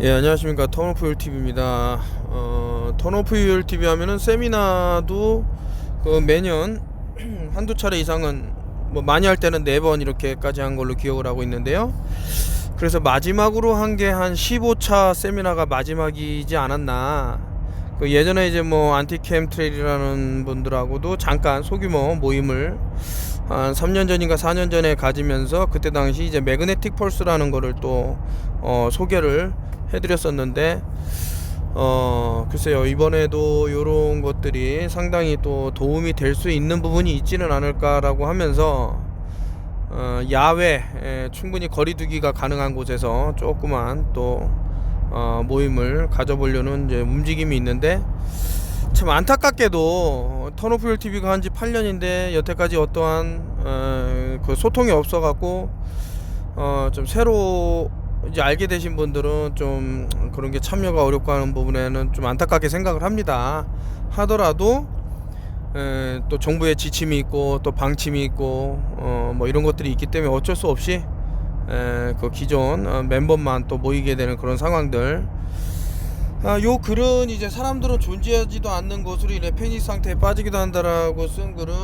예, 안녕하십니까. 턴오프율 TV입니다. 어, 턴오프율 TV 하면은 세미나도 그 매년 한두 차례 이상은 뭐 많이 할 때는 네 번 이렇게까지 한 걸로 기억을 하고 있는데요. 그래서 마지막으로 한 게 한 15차 세미나가 마지막이지 않았나. 그 예전에 이제 뭐 안티캠 트레일이라는 분들하고도 잠깐 소규모 모임을 한 3년 전인가 4년 전에 가지면서 그때 당시 이제 매그네틱 펄스라는 거를 또 어, 소개를 해드렸었는데 어 글쎄요 이번에도 이런 것들이 상당히 또 도움이 될 수 있는 부분이 있지는 않을까라고 하면서 어, 야외 에, 충분히 거리두기가 가능한 곳에서 조그만 또 어, 모임을 가져보려는 이제 움직임이 있는데 참 안타깝게도 턴오프율 TV가 한 지 8년인데 여태까지 어떠한 어, 그 소통이 없어갖고 어, 좀 새로 이제 알게 되신 분들은 좀 그런 게 참여가 어렵고 하는 부분에는 좀 안타깝게 생각을 합니다. 하더라도 에, 또 정부의 지침이 있고 또 방침이 있고 어, 뭐 이런 것들이 있기 때문에 어쩔 수 없이 에, 그 기존 어, 멤버만 또 모이게 되는 그런 상황들. 아, 요 글은 이제 사람들은 존재하지도 않는 것으로 인해 패닉 상태에 빠지기도 한다라고 쓴 글은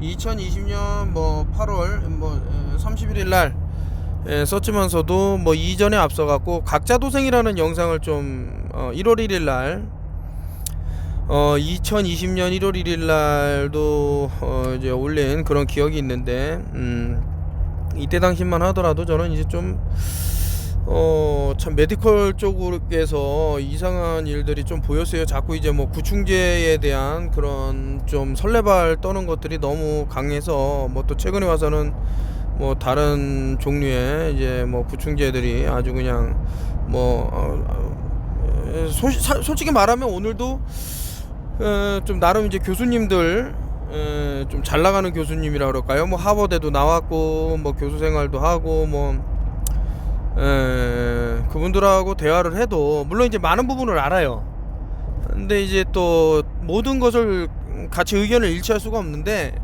2020년 뭐 8월 뭐 31일 날 예, 썼지만서도 뭐 이전에 앞서갖고 각자 도생이라는 영상을 좀 어, 1월 1일 날 어, 2020년 1월 1일 날도 어, 이제 올린 그런 기억이 있는데 음, 이때 당시만 하더라도 저는 이제 좀 어, 참 메디컬 쪽에서 이상한 일들이 좀 보였어요. 자꾸 이제 뭐 구충제에 대한 그런 좀 설레발 떠는 것들이 너무 강해서 뭐 또 최근에 와서는 뭐 다른 종류의 이제 뭐 구충제들이 아주 그냥 뭐 어, 어, 소, 사, 솔직히 말하면 오늘도 어, 좀 나름 이제 교수님들 에, 좀잘 나가는 교수님이라 그럴까요? 뭐 하버드에도 나왔고 뭐 교수 생활도 하고 뭐 에, 그분들하고 대화를 해도 물론 이제 많은 부분을 알아요. 근데 이제 또 모든 것을 같이 의견을 일치할 수가 없는데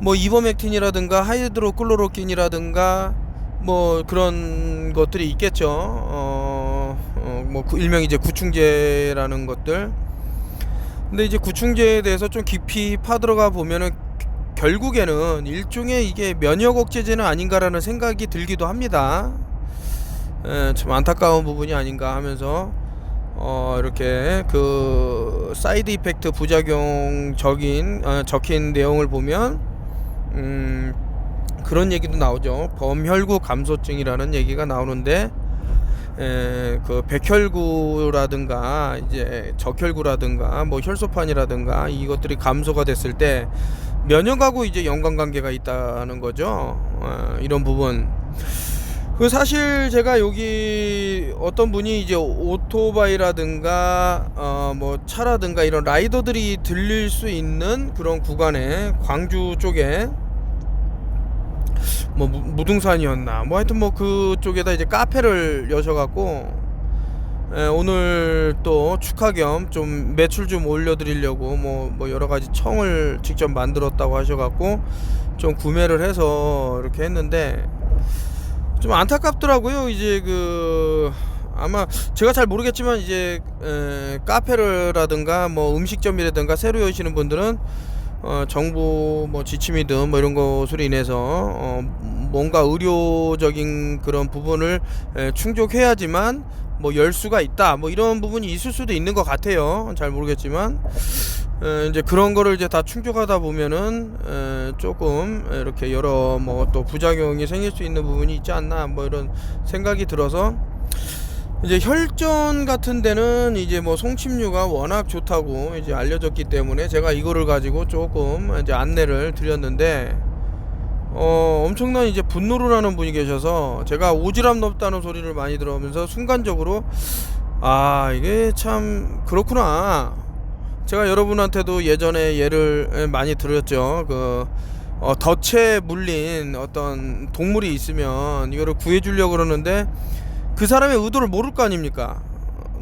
뭐 이버맥틴이라든가 하이드로클로로킨이라든가 뭐 그런 것들이 있겠죠. 어, 어, 뭐그 일명 이제 구충제라는 것들. 근데 이제 구충제에 대해서 좀 깊이 파들어가 보면은 결국에는 일종의 이게 면역 억제제는 아닌가라는 생각이 들기도 합니다. 에, 참 안타까운 부분이 아닌가 하면서 어, 이렇게 그 사이드 이펙트 부작용적인 어, 적힌 내용을 보면 음, 그런 얘기도 나오죠. 범혈구 감소증이라는 얘기가 나오는데 에, 그 백혈구라든가 이제 적혈구라든가 뭐 혈소판이라든가 이것들이 감소가 됐을 때 면역하고 이제 연관관계가 있다는 거죠. 어, 이런 부분. 그 사실 제가 여기 어떤 분이 이제 오토바이라든가 어 뭐 차라든가 이런 라이더들이 들릴 수 있는 그런 구간에 광주 쪽에 뭐 무- 무등산이었나. 뭐 하여튼 뭐 그쪽에다 이제 카페를 여셔갖고 에, 오늘 또 축하 겸 좀 매출 좀 올려드리려고 뭐, 뭐 여러 가지 청을 직접 만들었다고 하셔갖고 좀 구매를 해서 이렇게 했는데 좀 안타깝더라고요. 이제 그 아마 제가 잘 모르겠지만 이제 에, 카페라든가 뭐 음식점이라든가 새로 여시는 분들은 어, 정부 뭐 지침이든 뭐 이런 것으로 인해서 어, 뭔가 의료적인 그런 부분을 에, 충족해야지만 뭐 열 수가 있다. 뭐 이런 부분이 있을 수도 있는 것 같아요. 잘 모르겠지만. 에, 이제 그런 거를 이제 다 충족하다 보면은 에, 조금 이렇게 여러 뭐 또 부작용이 생길 수 있는 부분이 있지 않나 뭐 이런 생각이 들어서 이제 혈전 같은 데는 이제 뭐 송침류가 워낙 좋다고 이제 알려졌기 때문에 제가 이거를 가지고 조금 이제 안내를 드렸는데 어 엄청난 이제 분노를 하는 분이 계셔서 제가 오지랖 넓다는 소리를 많이 들어오면서 순간적으로 아 이게 참 그렇구나 제가 여러분한테도 예전에 예를 많이 들었죠 그 어, 덫에 물린 어떤 동물이 있으면 이거를 구해주려고 그러는데 그 사람의 의도를 모를 거 아닙니까?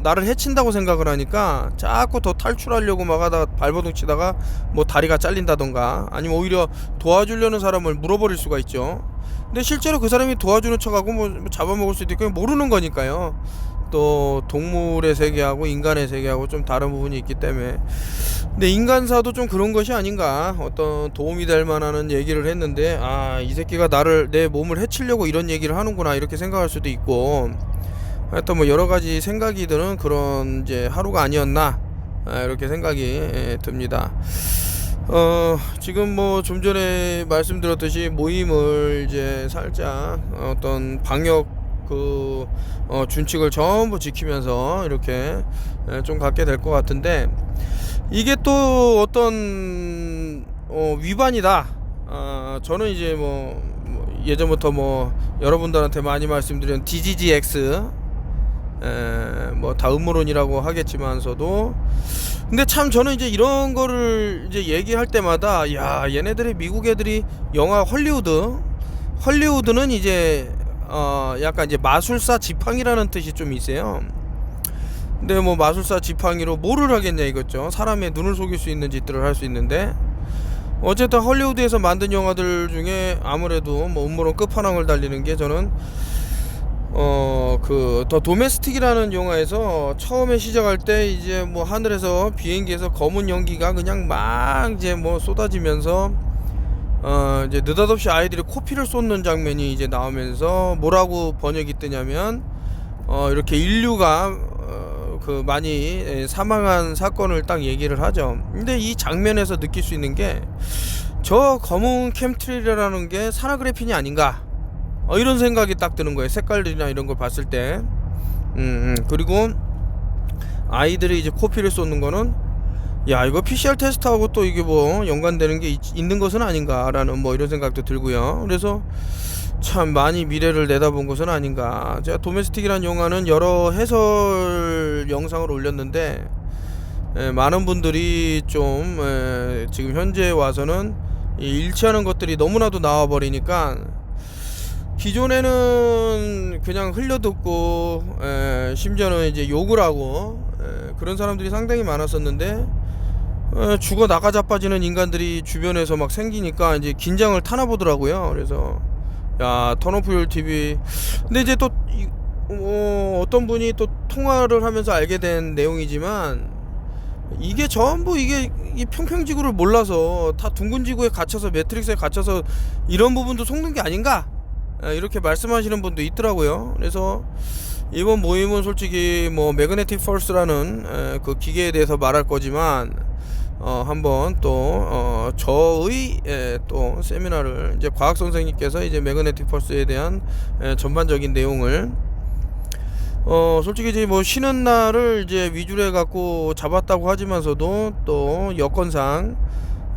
나를 해친다고 생각을 하니까 자꾸 더 탈출하려고 막 하다가 발버둥 치다가 뭐 다리가 잘린다던가 아니면 오히려 도와주려는 사람을 물어버릴 수가 있죠. 근데 실제로 그 사람이 도와주는 척하고 뭐 잡아먹을 수도 있고 모르는 거니까요. 또 동물의 세계하고 인간의 세계하고 좀 다른 부분이 있기 때문에. 근데 인간사도 좀 그런 것이 아닌가. 어떤 도움이 될 만한 얘기를 했는데 아 이 새끼가 나를 내 몸을 해치려고 이런 얘기를 하는구나 이렇게 생각할 수도 있고. 하여튼 뭐 여러 가지 생각이 드는 그런 이제 하루가 아니었나 아, 이렇게 생각이 예, 듭니다. 어 지금 뭐 좀 전에 말씀드렸듯이 모임을 이제 살짝 어떤 방역 그 어, 준칙을 전부 지키면서 이렇게 예, 좀 갖게 될 것 같은데 이게 또 어떤 어, 위반이다. 아, 저는 이제 뭐, 뭐 예전부터 뭐 여러분들한테 많이 말씀드린 DGGX 에, 뭐다 음모론이라고 하겠지만서도 근데 참 저는 이제 이런 거를 이제 얘기할 때마다 야 얘네들이 미국 애들이 영화 헐리우드 헐리우드는 이제 어 약간 이제 마술사 지팡이라는 뜻이 좀 있어요. 근데 뭐 마술사 지팡이로 뭐를 하겠냐 이거죠. 사람의 눈을 속일 수 있는 짓들을 할 수 있는데 어쨌든 헐리우드에서 만든 영화들 중에 아무래도 뭐 음모론 끝판왕을 달리는 게 저는 어 그 더 도메스틱이라는 영화에서 처음에 시작할 때 이제 뭐 하늘에서 비행기에서 검은 연기가 그냥 막 이제 뭐 쏟아지면서 어 이제 느닷없이 아이들이 코피를 쏟는 장면이 이제 나오면서 뭐라고 번역이 뜨냐면 어 이렇게 인류가 어, 그 많이 예, 사망한 사건을 딱 얘기를 하죠. 근데 이 장면에서 느낄 수 있는 게 저 검은 캠트리라는 게 사나그래핀이 아닌가? 어, 이런 생각이 딱 드는 거예요. 색깔들이나 이런 걸 봤을 때. 음, 음. 그리고 아이들이 이제 코피를 쏟는 거는 야 이거 PCR 테스트하고 또 이게 뭐 연관되는 게 있, 있는 것은 아닌가라는 뭐 이런 생각도 들고요. 그래서 참 많이 미래를 내다본 것은 아닌가. 제가 도메스틱이라는 영화는 여러 해설 영상을 올렸는데 에, 많은 분들이 좀 에, 지금 현재 와서는 이 일치하는 것들이 너무나도 나와 버리니까 기존에는 그냥 흘려듣고 에, 심지어는 이제 욕을 하고 에, 그런 사람들이 상당히 많았었는데 에, 죽어 나가 자 빠지는 인간들이 주변에서 막 생기니까 이제 긴장을 타나 보더라고요. 그래서 야 턴오프율 TV 근데 이제 또 이, 어, 어떤 분이 또 통화를 하면서 알게 된 내용이지만 이게 전부 이게 이 평평지구를 몰라서 다 둥근 지구에 갇혀서 매트릭스에 갇혀서 이런 부분도 속는 게 아닌가 에, 이렇게 말씀하시는 분도 있더라고요. 그래서 이번 모임은 솔직히 뭐 매그네틱 펄스라는 에, 그 기계에 대해서 말할 거지만 어 한번 또 어, 저의 에, 또 세미나를 이제 과학 선생님께서 이제 매그네틱 펄스에 대한 에, 전반적인 내용을 어 솔직히 이제 뭐 쉬는 날을 이제 위주로 해갖고 잡았다고 하지만서도 또 여건상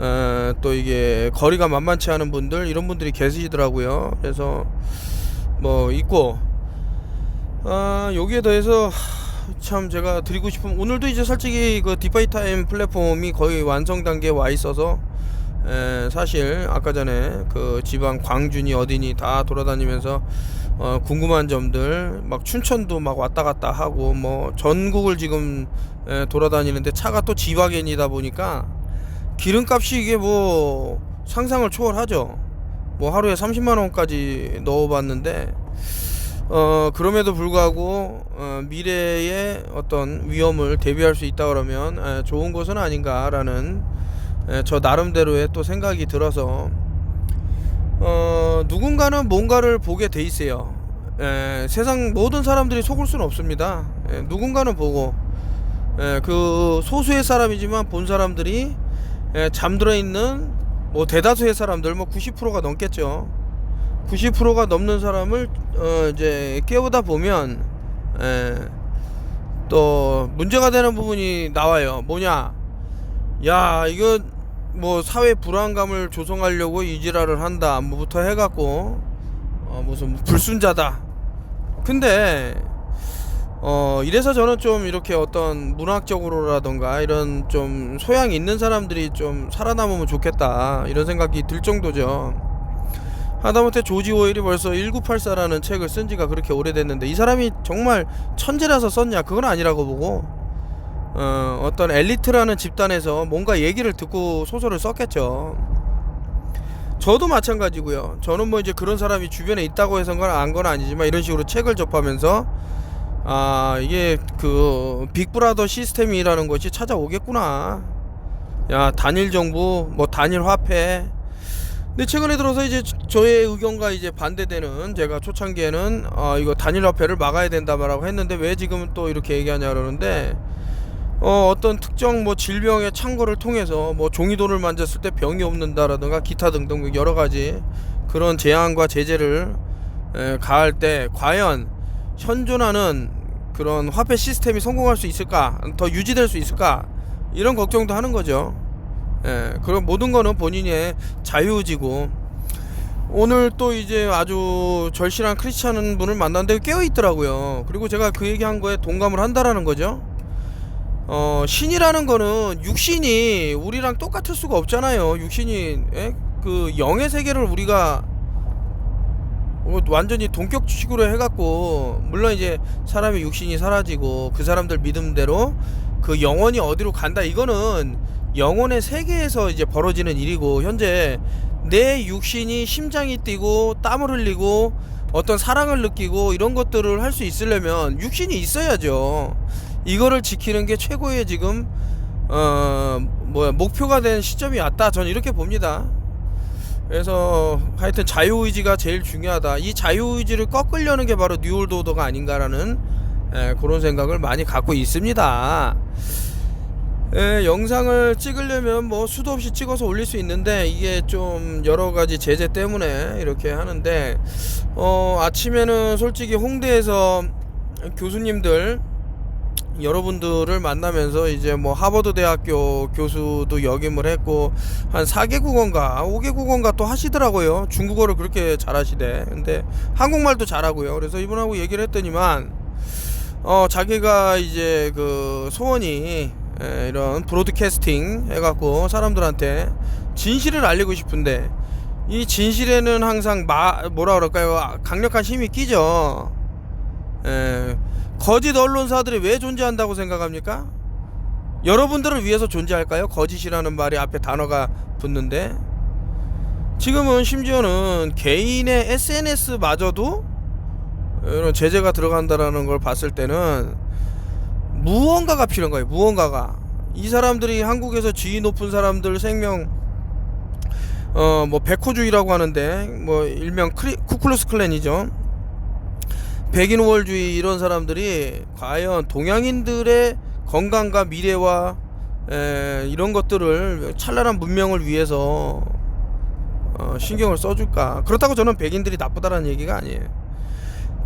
에, 또 이게 거리가 만만치 않은 분들 이런 분들이 계시더라고요. 그래서 뭐 있고 아 여기에 더해서 참 제가 드리고 싶은 오늘도 이제 솔직히 그 디파이 타임 플랫폼이 거의 완성 단계에 와 있어서 에, 사실 아까 전에 그 지방 광준이 어디니 다 돌아다니면서 어, 궁금한 점들 막 춘천도 막 왔다 갔다 하고 뭐 전국을 지금 에, 돌아다니는데 차가 또 지바겐이다 보니까 기름값이 이게 뭐 상상을 초월하죠. 뭐 하루에 30만 원까지 넣어봤는데 어 그럼에도 불구하고 어, 미래의 어떤 위험을 대비할 수 있다 그러면 에, 좋은 것은 아닌가라는 에, 저 나름대로의 또 생각이 들어서 어 누군가는 뭔가를 보게 돼 있어요. 에, 세상 모든 사람들이 속을 수는 없습니다. 에, 누군가는 보고 에, 그 소수의 사람이지만 본 사람들이 에, 잠들어 있는 뭐 대다수의 사람들 뭐 90%가 넘겠죠. 90%가 넘는 사람을 어 이제 깨우다 보면 에, 또 문제가 되는 부분이 나와요. 뭐냐? 야 이거 뭐 사회 불안감을 조성하려고 이지랄을 한다. 뭐부터 해갖고 어 무슨 불순자다. 근데 어 이래서 저는 좀 이렇게 어떤 문학적으로라던가 이런 좀 소양 있는 사람들이 좀 살아남으면 좋겠다 이런 생각이 들 정도죠. 하다못해 조지 오일이 벌써 1984라는 책을 쓴 지가 그렇게 오래됐는데 이 사람이 정말 천재라서 썼냐 그건 아니라고 보고 어, 어떤 엘리트라는 집단에서 뭔가 얘기를 듣고 소설을 썼겠죠. 저도 마찬가지고요. 저는 뭐 이제 그런 사람이 주변에 있다고 해서 건안건 아니지만 이런 식으로 책을 접하면서 아 이게 그 빅브라더 시스템이라는 것이 찾아오겠구나. 야 단일 정부 뭐 단일 화폐. 근데 최근에 들어서 이제 저- 저의 의견과 이제 반대되는 제가 초창기에는 아 이거 단일 화폐를 막아야 된다라고 했는데 왜 지금 또 이렇게 얘기하냐 그러는데 어 어떤 특정 뭐 질병의 창고를 통해서 뭐 종이돌을 만졌을 때 병이 없는다라든가 기타 등등 뭐 여러 가지 그런 제한과 제재를 에, 가할 때 과연 현존하는 그런 화폐 시스템이 성공할 수 있을까 더 유지될 수 있을까 이런 걱정도 하는 거죠. 예, 그런 모든 거는 본인의 자유의지고 오늘 또 이제 아주 절실한 크리스찬 분을 만났는데 깨어 있더라고요. 그리고 제가 그 얘기한 거에 동감을 한다라는 거죠. 어, 신이라는 거는 육신이 우리랑 똑같을 수가 없잖아요. 육신이 예? 그 영의 세계를 우리가 어, 완전히 동격식으로 해갖고 물론 이제 사람의 육신이 사라지고 그 사람들 믿음대로 그 영혼이 어디로 간다 이거는 영혼의 세계에서 이제 벌어지는 일이고 현재 내 육신이 심장이 뛰고 땀을 흘리고 어떤 사랑을 느끼고 이런 것들을 할 수 있으려면 육신이 있어야죠. 이거를 지키는 게 최고의 지금 어 뭐야 목표가 된 시점이 왔다. 저는 이렇게 봅니다. 그래서 하여튼 자유의지가 제일 중요하다. 이 자유의지를 꺾으려는 게 바로 뉴올드 오더가 아닌가라는 에, 그런 생각을 많이 갖고 있습니다. 에, 영상을 찍으려면 뭐 수도 없이 찍어서 올릴 수 있는데 이게 좀 여러 가지 제재 때문에 이렇게 하는데 어, 아침에는 솔직히 홍대에서 교수님들 여러분들을 만나면서 이제 뭐 하버드 대학교 교수도 역임을 했고 한 4개국어인가 5개국어인가 또 하시더라고요. 중국어를 그렇게 잘하시대. 근데 한국말도 잘하고요. 그래서 이분하고 얘기를 했더니만 어 자기가 이제 그 소원이 에, 이런 브로드캐스팅 해갖고 사람들한테 진실을 알리고 싶은데 이 진실에는 항상 마 뭐라 그럴까요 강력한 힘이 끼죠. 에, 거짓 언론사들이 왜 존재한다고 생각합니까? 여러분들을 위해서 존재할까요? 거짓이라는 말이 앞에 단어가 붙는데 지금은 심지어는 개인의 SNS마저도 이런 제재가 들어간다라는 걸 봤을 때는 무언가가 필요한 거예요. 무언가가 이 사람들이 한국에서 지위 높은 사람들 생명 어 뭐 백호주의라고 하는데 뭐 일명 크리, 쿠클루스 클랜이죠. 백인 우월주의 이런 사람들이 과연 동양인들의 건강과 미래와 에, 이런 것들을 찬란한 문명을 위해서 어, 신경을 써줄까? 그렇다고 저는 백인들이 나쁘다라는 얘기가 아니에요.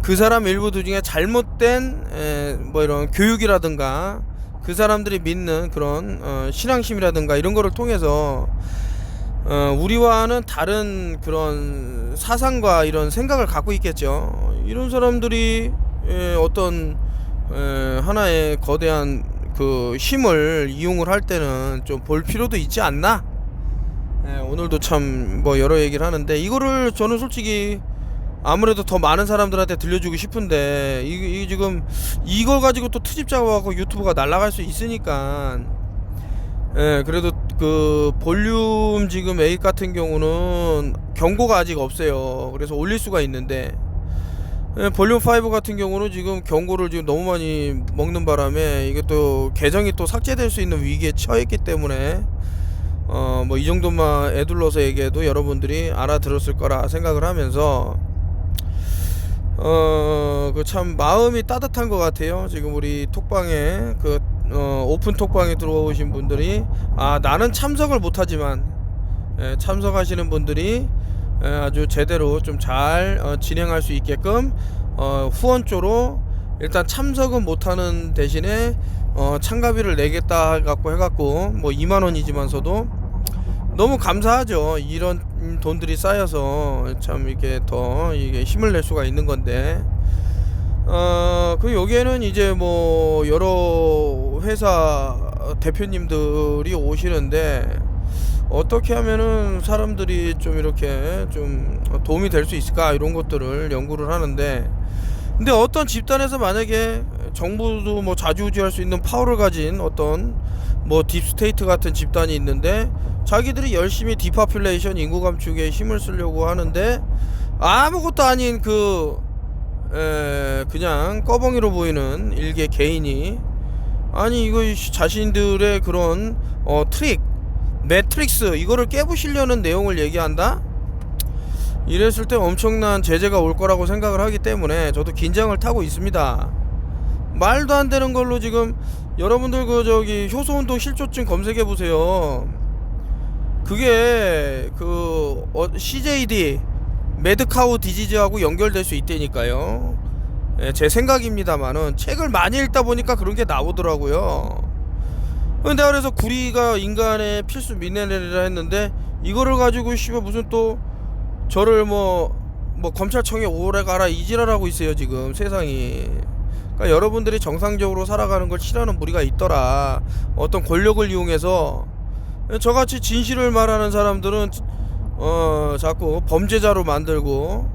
그 사람 일부들 중에 잘못된 에, 뭐 이런 교육이라든가 그 사람들이 믿는 그런 어, 신앙심이라든가 이런 거를 통해서 어, 우리와는 다른 그런 사상과 이런 생각을 갖고 있겠죠. 이런 사람들이 에, 어떤 에, 하나의 거대한 그 힘을 이용을 할 때는 좀 볼 필요도 있지 않나? 에, 오늘도 참 뭐 여러 얘기를 하는데 이거를 저는 솔직히 아무래도 더 많은 사람들한테 들려주고 싶은데 이, 이 지금 이걸 가지고 또 트집 잡아갖고 유튜브가 날아갈 수 있으니까. 예 그래도 그 볼륨 지금 8 같은 경우는 경고가 아직 없어요. 그래서 올릴 수가 있는데. 예, 볼륨 5 같은 경우는 지금 경고를 지금 너무 많이 먹는 바람에 이게 또 계정이 또 삭제될 수 있는 위기에 처했기 때문에 어 뭐 이 정도만 애둘러서 얘기해도 여러분들이 알아들었을 거라 생각을 하면서 어, 그 참 마음이 따뜻한 것 같아요. 지금 우리 톡방에 그 어, 오픈 톡방에 들어오신 분들이 아 나는 참석을 못하지만 예, 참석하시는 분들이 예, 아주 제대로 좀잘 어, 진행할 수 있게끔 어, 후원조로 일단 참석은 못하는 대신에 어, 참가비를 내겠다 갖고 해갖고 뭐 2만 원이지만서도 너무 감사하죠. 이런 돈들이 쌓여서 참 이렇게 더 이게 힘을 낼 수가 있는 건데. 어, 그 여기에는 이제 뭐 여러 회사 대표님들이 오시는데 어떻게 하면은 사람들이 좀 이렇게 좀 도움이 될 수 있을까 이런 것들을 연구를 하는데 근데 어떤 집단에서 만약에 정부도 뭐 좌지우지할 수 있는 파워를 가진 어떤 뭐 딥스테이트 같은 집단이 있는데 자기들이 열심히 디파퓰레이션 인구 감축에 힘을 쓰려고 하는데 아무것도 아닌 그 에, 그냥 꺼벙이로 보이는 일개 개인이 아니 이거 씨, 자신들의 그런 어, 트릭 매트릭스 이거를 깨부시려는 내용을 얘기한다? 이랬을 때 엄청난 제재가 올 거라고 생각을 하기 때문에 저도 긴장을 타고 있습니다. 말도 안 되는 걸로 지금 여러분들 그 저기 효소운동 실조증 검색해 보세요. 그게 그 어, CJD 매드카우 디지즈하고 연결될 수 있다니까요. 예, 제 생각입니다만은 책을 많이 읽다 보니까 그런 게 나오더라고요. 근데 그래서 구리가 인간의 필수 미네랄이라 했는데 이거를 가지고 씨발 무슨 또 저를 뭐뭐 검찰청에 오래 가라 이지랄하고 있어요 지금 세상이. 그러니까 여러분들이 정상적으로 살아가는 걸 싫어하는 무리가 있더라. 어떤 권력을 이용해서 저같이 진실을 말하는 사람들은 어 자꾸 범죄자로 만들고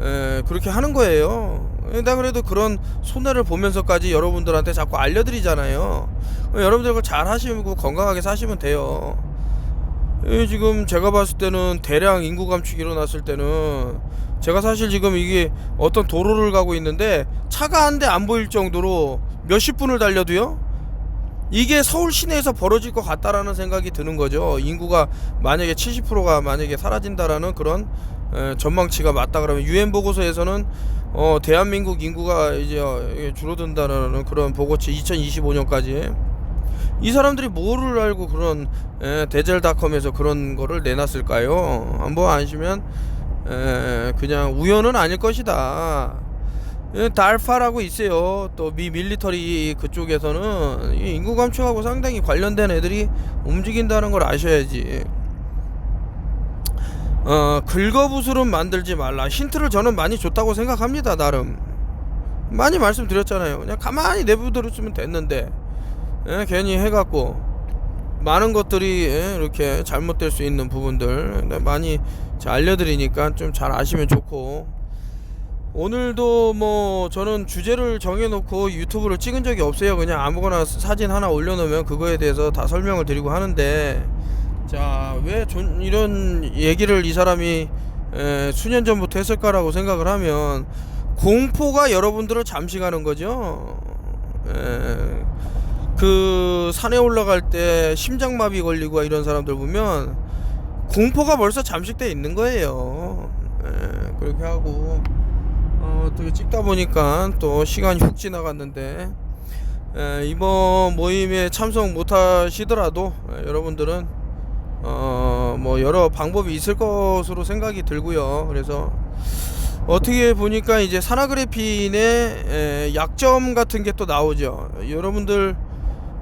에, 그렇게 하는 거예요. 나 그래도 그런 손해를 보면서까지 여러분들한테 자꾸 알려드리잖아요. 어, 여러분들 잘 하시고 건강하게 사시면 돼요. 예, 지금 제가 봤을 때는 대량 인구 감축이 일어났을 때는 제가 사실 지금 이게 어떤 도로를 가고 있는데 차가 한 대 안 보일 정도로 몇십 분을 달려도요 이게 서울 시내에서 벌어질 것 같다라는 생각이 드는 거죠 인구가 만약에 70%가 만약에 사라진다라는 그런 에, 전망치가 맞다 그러면 유엔 보고서에서는 어, 대한민국 인구가 이제 어, 줄어든다라는 그런 보고치 2025년까지 이 사람들이 뭐를 알고 그런 에, 데젤닷컴에서 그런 거를 내놨을까요? 한번 아시면 에, 그냥 우연은 아닐 것이다. 예, 달파라고 있어요. 또 미 밀리터리 그쪽에서는 이 인구 감축하고 상당히 관련된 애들이 움직인다는 걸 아셔야지. 어, 긁어부스름 만들지 말라. 힌트를 저는 많이 줬다고 생각합니다. 나름 많이 말씀드렸잖아요. 그냥 가만히 내버려두면 됐는데 예, 괜히 해갖고 많은 것들이 예, 이렇게 잘못될 수 있는 부분들 네, 많이 자, 알려드리니까 좀 잘 아시면 좋고 오늘도 뭐 저는 주제를 정해놓고 유튜브를 찍은 적이 없어요. 그냥 아무거나 사진 하나 올려놓으면 그거에 대해서 다 설명을 드리고 하는데 자왜 이런 얘기를 이 사람이 에, 수년 전부터 했을까라고 생각을 하면 공포가 여러분들을 잠식하는 거죠. 에, 그 산에 올라갈 때 심장마비 걸리고 이런 사람들 보면 공포가 벌써 잠식돼 있는 거예요. 예, 그렇게 하고 어, 어떻게 찍다 보니까 또 시간이 훅 지나갔는데 예, 이번 모임에 참석 못하시더라도 예, 여러분들은 어, 뭐 여러 방법이 있을 것으로 생각이 들고요. 그래서 어떻게 보니까 이제 산화그래핀의 에, 약점 같은 게 또 나오죠. 여러분들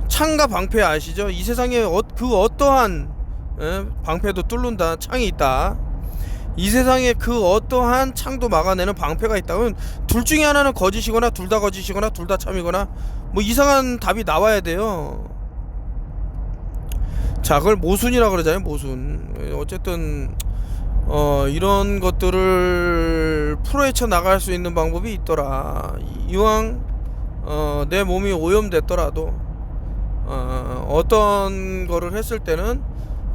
창과 방패 아시죠? 이 세상에 어, 그 어떠한 에, 방패도 뚫는다 창이 있다. 이 세상에 그 어떠한 창도 막아내는 방패가 있다면 둘 중에 하나는 거짓이거나 둘 다 거짓이거나 둘 다 참이거나 뭐 이상한 답이 나와야 돼요. 자, 그걸 모순이라 그러잖아요. 모순. 어쨌든 어, 이런 것들을 풀어헤쳐 나갈 수 있는 방법이 있더라. 이왕 어, 내 몸이 오염됐더라도 어, 어떤 거를 했을 때는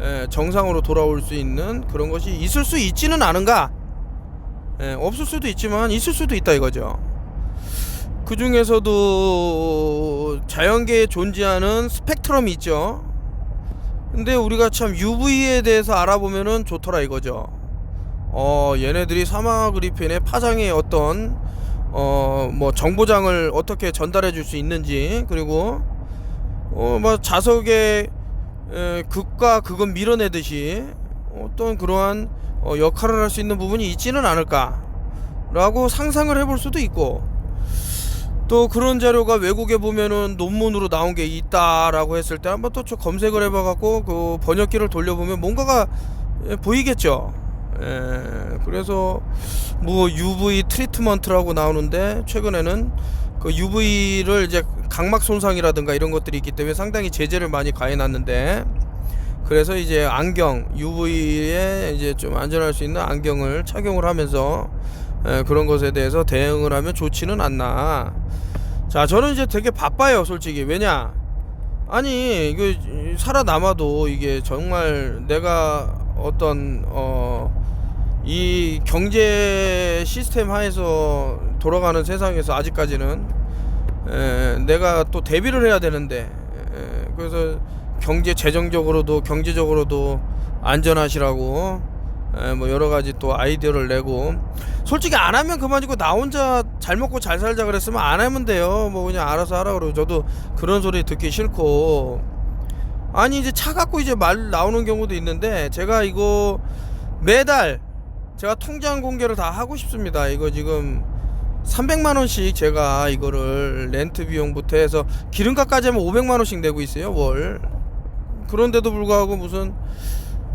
에, 정상으로 돌아올 수 있는 그런 것이 있을 수 있지는 않은가? 에, 없을 수도 있지만 있을 수도 있다 이거죠. 그 중에서도 자연계에 존재하는 스펙트럼이 있죠. 근데 우리가 참 UV에 대해서 알아보면은 좋더라 이거죠. 어, 얘네들이 사마 그리핀의 파장의 어떤 어, 뭐 정보장을 어떻게 전달해 줄 수 있는지 그리고 어, 뭐 자석의 에, 극과 극은 밀어내듯이 어떤 그러한 어, 역할을 할 수 있는 부분이 있지는 않을까라고 상상을 해볼 수도 있고 또 그런 자료가 외국에 보면은 논문으로 나온 게 있다라고 했을 때 한번 또좀 검색을 해봐갖고 그 번역기를 돌려보면 뭔가가 예, 보이겠죠. 예, 그래서 뭐 UV 트리트먼트라고 나오는데 최근에는 그 UV를 이제 각막 손상이라든가 이런 것들이 있기 때문에 상당히 제재를 많이 가해놨는데 그래서 이제 안경 UV에 이제 좀 안전할 수 있는 안경을 착용을 하면서 에, 그런 것에 대해서 대응을 하면 좋지는 않나. 자, 저는 이제 되게 바빠요, 솔직히. 왜냐? 아니, 이거 살아남아도 이게 정말 내가 어떤 어 이 경제 시스템 하에서 돌아가는 세상에서 아직까지는 에, 내가 또 대비를 해야 되는데 에, 그래서 경제 재정적으로도 경제적으로도 안전하시라고 에, 뭐 여러 가지 또 아이디어를 내고. 솔직히 안 하면 그만이고 나 혼자 잘 먹고 잘 살자 그랬으면 안 하면 돼요. 뭐 그냥 알아서 하라 그러고. 저도 그런 소리 듣기 싫고. 아니 이제 차 갖고 이제 말 나오는 경우도 있는데 제가 이거 매달 제가 통장 공개를 다 하고 싶습니다. 이거 지금 300만 원씩 제가 이거를 렌트 비용부터 해서 기름값까지 하면 500만 원씩 내고 있어요 월. 그런데도 불구하고 무슨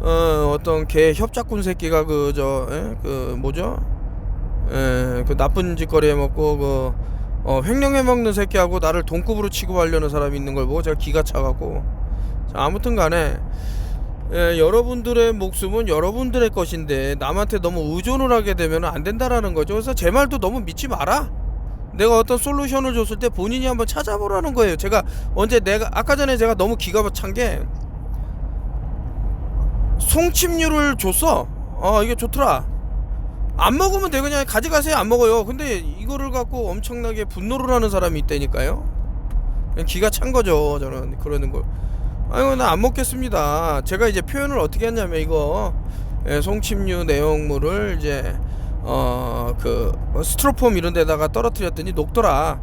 어 어떤 개 협작꾼 새끼가 그저그 뭐죠? 에 그 나쁜 짓거리 해먹고 그 어, 횡령해 먹는 새끼하고 나를 동급으로 취급하려는 사람이 있는 걸 보고 제가 기가 차갖고. 자, 아무튼 간에 예, 여러분들의 목숨은 여러분들의 것인데 남한테 너무 의존을 하게 되면 안 된다라는 거죠. 그래서 제 말도 너무 믿지 마라. 내가 어떤 솔루션을 줬을 때 본인이 한번 찾아보라는 거예요. 제가 언제 내가 아까 전에 제가 너무 기가 찬 게 송침류를 줬어. 어 이게 좋더라. 안 먹으면 돼 그냥 가져가세요. 안 먹어요. 근데 이거를 갖고 엄청나게 분노를 하는 사람이 있다니까요. 기가 찬 거죠. 저는 그러는 걸. 아이고 나 안 먹겠습니다. 제가 이제 표현을 어떻게 했냐면 이거 예, 송침류 내용물을 이제 어 그 스티로폼 이런 데다가 떨어뜨렸더니 녹더라.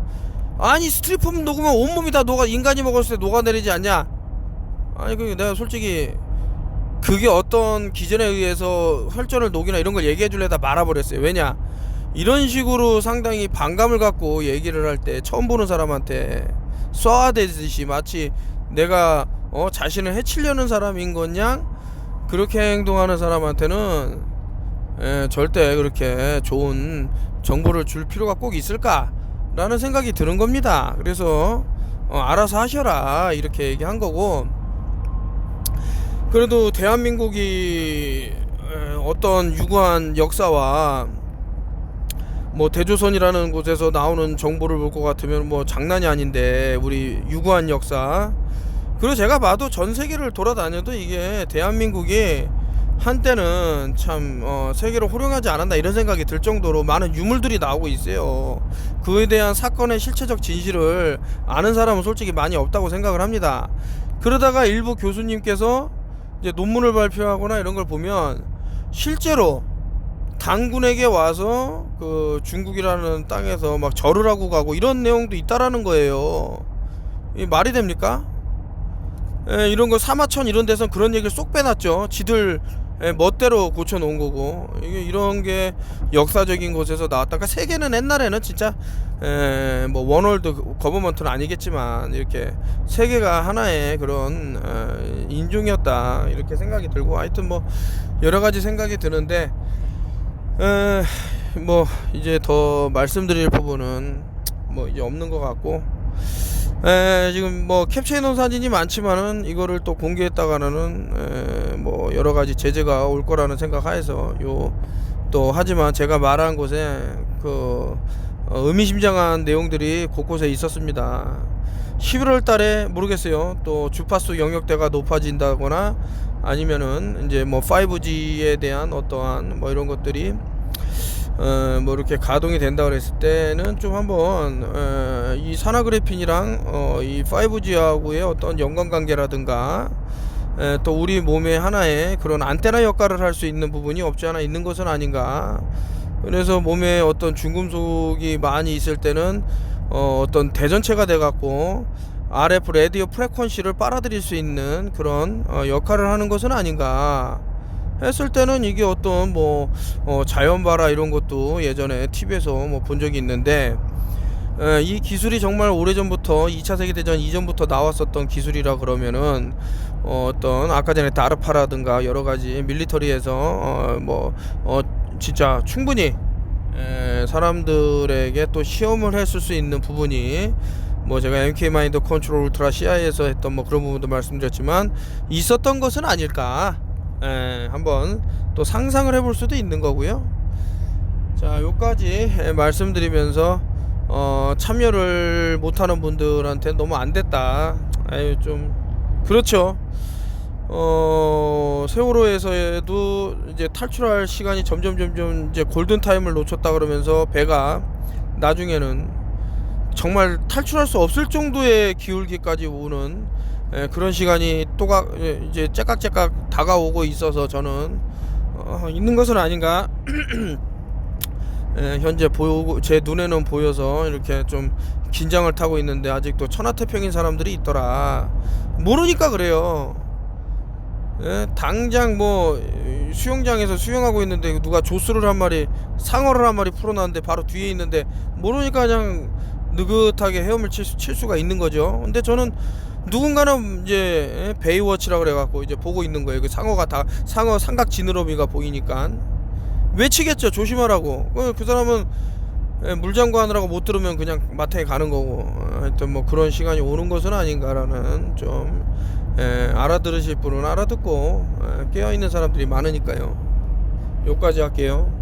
아니 스티로폼 녹으면 온몸이 다 녹아 인간이 먹었을 때 녹아내리지 않냐? 아니 그 내가 솔직히 그게 어떤 기전에 의해서 혈전을 녹이나 이런 걸 얘기해 줄래다 말아버렸어요. 왜냐? 이런 식으로 상당히 반감을 갖고 얘기를 할 때 처음 보는 사람한테 쏘아대듯이 마치 내가 어 자신을 해치려는 사람인 것냥 그렇게 행동하는 사람한테는 에, 절대 그렇게 좋은 정보를 줄 필요가 꼭 있을까라는 생각이 드는 겁니다. 그래서 어, 알아서 하셔라. 이렇게 얘기한 거고. 그래도 대한민국이 에, 어떤 유구한 역사와 뭐 대조선이라는 곳에서 나오는 정보를 볼 것 같으면 뭐 장난이 아닌데 우리 유구한 역사 그리고 제가 봐도 전 세계를 돌아다녀도 이게 대한민국이 한때는 참 어, 세계로 호령하지 않았나 이런 생각이 들 정도로 많은 유물들이 나오고 있어요. 그에 대한 사건의 실체적 진실을 아는 사람은 솔직히 많이 없다고 생각을 합니다. 그러다가 일부 교수님께서 이제 논문을 발표하거나 이런 걸 보면 실제로 당군에게 와서 그 중국이라는 땅에서 막 절을 하고 가고 이런 내용도 있다라는 거예요. 이 말이 됩니까? 에, 이런 거 사마천 이런 데선 그런 얘기를 쏙 빼놨죠. 지들 에, 멋대로 고쳐놓은 거고 이게 이런 게 역사적인 곳에서 나왔다. 그러니까 세계는 옛날에는 진짜 에, 뭐 원월드 거버먼트는 아니겠지만 이렇게 세계가 하나의 그런 에, 인종이었다 이렇게 생각이 들고 하여튼 뭐 여러 가지 생각이 드는데 에, 뭐 이제 더 말씀드릴 부분은 뭐 이제 없는 것 같고 에, 지금 뭐 캡처해 놓은 사진이 많지만은 이거를 또 공개했다가는 에, 뭐 여러 가지 제재가 올 거라는 생각하에서 요 또 하지만 제가 말한 곳에 그 어, 의미심장한 내용들이 곳곳에 있었습니다. 11월 달에 모르겠어요. 또 주파수 영역대가 높아진다거나 아니면은 이제 뭐 5G에 대한 어떠한 뭐 이런 것들이 어, 뭐 이렇게 가동이 된다 그랬을 때는 좀 한번 어, 이 산화그래핀이랑 어, 이 5G하고의 어떤 연관관계라든가 에, 또 우리 몸의 하나의 그런 안테나 역할을 할 수 있는 부분이 없지 않아 있는 것은 아닌가. 그래서 몸에 어떤 중금속이 많이 있을 때는 어, 어떤 대전체가 돼 갖고 RF 레디오 프레퀀시를 빨아들일 수 있는 그런 어, 역할을 하는 것은 아닌가 했을 때는 이게 어떤 뭐 어, 자연바라 이런 것도 예전에 TV에서 뭐 본 적이 있는데 에, 이 기술이 정말 오래전부터 2차 세계대전 이전부터 나왔었던 기술이라 그러면은 어, 어떤 아까 전에 다르파라든가 여러 가지 밀리터리에서 어, 뭐 어, 진짜 충분히 에, 사람들에게 또 시험을 했을 수 있는 부분이 뭐 제가 MK 마인드 컨트롤 울트라 CI에서 했던 뭐 그런 부분도 말씀드렸지만 있었던 것은 아닐까 에, 한번 또 상상을 해볼 수도 있는 거고요. 자, 요까지 에, 말씀드리면서 어, 참여를 못하는 분들한테 너무 안 됐다. 아유 좀 그렇죠. 어, 세월호에서도 이제 탈출할 시간이 점점 점점 이제 골든 타임을 놓쳤다 그러면서 배가 나중에는 정말 탈출할 수 없을 정도의 기울기까지 오는 예, 그런 시간이 또가 예, 이제 째깍째깍 다가오고 있어서 저는 어, 있는 것은 아닌가 예, 현재 보고 제 눈에는 보여서 이렇게 좀 긴장을 타고 있는데 아직도 천하태평인 사람들이 있더라 모르니까 그래요. 예, 당장 뭐 수영장에서 수영하고 있는데 누가 조스를 한 마리 상어를 한 마리 풀어놨는데 바로 뒤에 있는데 모르니까 그냥 느긋하게 헤엄을 칠, 수, 칠 수가 있는 거죠. 근데 저는 누군가는 이제 예, 베이워치라 그래갖고 이제 보고 있는 거예요. 그 상어가 다 상어 삼각 지느러미가 보이니까 외치겠죠. 조심하라고. 그, 그 사람은 예, 물장구 하느라고 못 들으면 그냥 마트에 가는 거고 어, 하여튼 뭐 그런 시간이 오는 것은 아닌가라는 좀 예, 알아들으실 분은 알아듣고 예, 깨어있는 사람들이 많으니까요. 여기까지 할게요.